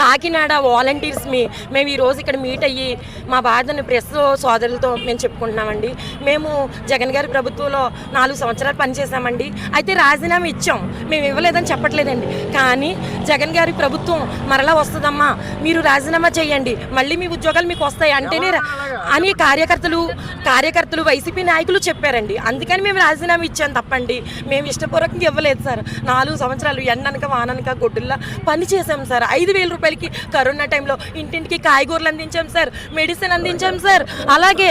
Kakinada volunteers మీ మేము ఈరోజు ఇక్కడ మీట్ అయ్యి మా బాధని ప్రెస్ సోదరులతో మేము చెప్పుకుంటున్నామండి. మేము జగన్ గారి ప్రభుత్వంలో నాలుగు సంవత్సరాలు పనిచేసామండి అయితే రాజీనామా ఇచ్చాం. మేము ఇవ్వలేదని చెప్పట్లేదండి. కానీ జగన్ గారి ప్రభుత్వం మరలా వస్తుందమ్మా. మీరు రాజీనామా చేయండి. మళ్ళీ మీ ఉద్యోగాలు మీకు వస్తాయి అంటేనే అని కార్యకర్తలు కార్యకర్తలు వైసీపీ నాయకులు చెప్పారండి. అందుకని మేము రాజీనామా ఇచ్చాం తప్పండి. మేము ఇష్టపూర్వకంగా ఇవ్వలేదు సార్. నాలుగు సంవత్సరాలు ఎండనక వాననక గొడ్డుల్లా పని చేసాం సార్. ఐదు వేల రూపాయలకి కరోనా టైంలో ఇంటింటికి కాయగూరలు అందించాం సార్ మెడిసిన్ అందించాం సార్. అలాగే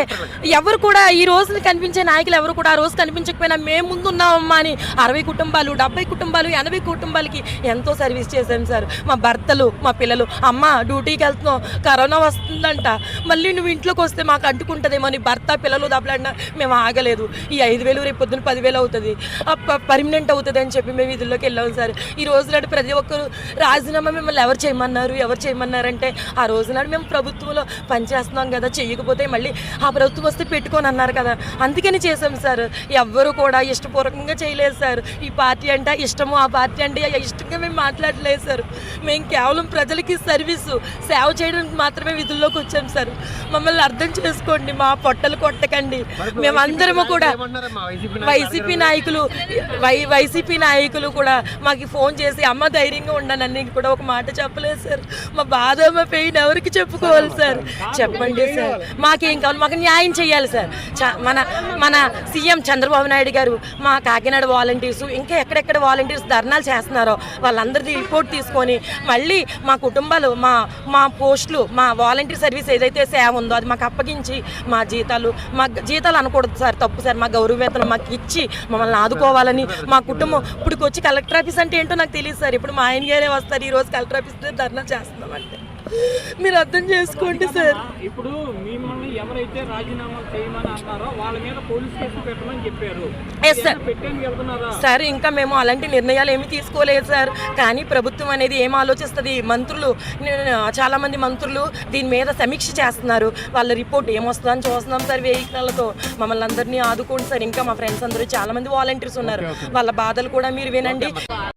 ఎవరు కూడా ఈ రోజు కనిపించే నాయకులు ఎవరు కూడా ఆ రోజు కనిపించకపోయినా మేము ముందున్నామమ్మా అని అరవై కుటుంబాలు డెబ్బై కుటుంబాలు ఎనభై కుటుంబాలకి ఎంతో సర్వీస్ చేశాం సార్. మా భర్తలు మా పిల్లలు అమ్మ డ్యూటీకి వెళ్తున్నాం కరోనా వస్తుందంట. మళ్ళీ నువ్వు ఇంట్లోకి వస్తే మాకు అంటుకుంటుందేమో అని భర్త పిల్లలు దెబ్బలాడినా మేము ఆగలేదు. ఈ ఐదు వేలు రేపు పొద్దున పదివేలు అవుతుంది. పర్మనెంట్ అవుతుంది అని చెప్పి మేము విధుల్లోకి వెళ్ళాం సార్. ఈ రోజు నాడు ప్రతి ఒక్కరు రాజీనామా మిమ్మల్ని ఎవరు చేయమన్నారు ఎవరు చేయమన్నారంటే ఆ రోజు నాడు మేము ప్రభుత్వంలో పనిచేస్తున్నాం కదా చేయకపోతే మళ్ళీ ఆ ప్రభుత్వం వస్తే పెట్టుకొని అన్నారు కదా. అందుకని చేసాం సార్. ఎవ్వరు కూడా ఇష్టపూర్వకంగా చేయలేదు సార్. ఈ పార్టీ అంటే ఇష్టము ఆ పార్టీ అంటే ఇష్టంగా మేము మాట్లాడలేదు సార్. మేము కేవలం ప్రజలకి సర్వీసు సేవ చేయడానికి మాత్రమే విధుల్లోకి వచ్చాం సార్. మమ్మల్ని అర్థం చేసుకోండి మా పొట్టలు కొట్టకండి. మేమందరము కూడా వైసీపీ నాయకులు వై వైసీపీ నాయకులు కూడా మాకు ఫోన్ చేసి అమ్మ ధైర్యంగా ఉండనని కూడా ఒక మాట చెప్పలేదు సార్. మా బాధ మా పెయిన్ ఎవరికి చెప్పుకోవాలి సార్ చెప్పండి సార్. మాకేం కావాలి? మాకు న్యాయం చేయాలి సార్. మన మన సీఎం చంద్రబాబు నాయుడు గారు మా కాకినాడ వాలంటీర్స్ ఇంకా ఎక్కడెక్కడ వాలంటీర్స్ ధర్నాలు చేస్తున్నారో వాళ్ళందరిది రిపోర్ట్ తీసుకొని మళ్ళీ మా కుటుంబాలు మా మా పోస్టులు మా వాలంటీర్ సర్వీస్ ఏదైతే సేవ ఉందో అది మాకు అప్పగించి మా జీతాలు మా జీతాలు అనకూడదు సార్ తప్పు సార్. మా గౌరవ వేతనం మాకు ఇచ్చి మమ్మల్ని ఆదుకోవాలని మా కుటుంబం. ఇప్పుడు వచ్చి కలెక్టర్ ఆఫీస్ అంటే ఏంటో నాకు తెలియదు సార్. ఇప్పుడు మా ఆయన గారే వస్తారు ఈ రోజు కలెక్టర్ ఆఫీస్ ధర్నా చేస్తున్నామంటే మీరు అర్థం చేసుకోండి సార్. ఇప్పుడు మిమ్మల్ని ఎవరైతే రాజీనామా చేయమని అన్నారో వాళ్ళ మీద పోలీస్ కేసు పెట్టమని చెప్పారు. ఎస్ సార్ ఇంకా మేము అలాంటి నిర్ణయాలు ఏమీ తీసుకోలేదు సార్. కానీ ప్రభుత్వం అనేది ఏం ఆలోచిస్తుంది? మంత్రులు నేను- చాలా మంది మంత్రులు దీని మీద సమీక్ష చేస్తున్నారు. వాళ్ళ రిపోర్ట్ ఏమొస్తుందని చూస్తున్నాం సార్ వెహికల్తో మమ్మల్ని అందరినీ ఆదుకోండి సార్. ఇంకా మా ఫ్రెండ్స్ అందరూ చాలా మంది వాలంటీర్స్ ఉన్నారు. వాళ్ళ బాధలు కూడా మీరు వినండి.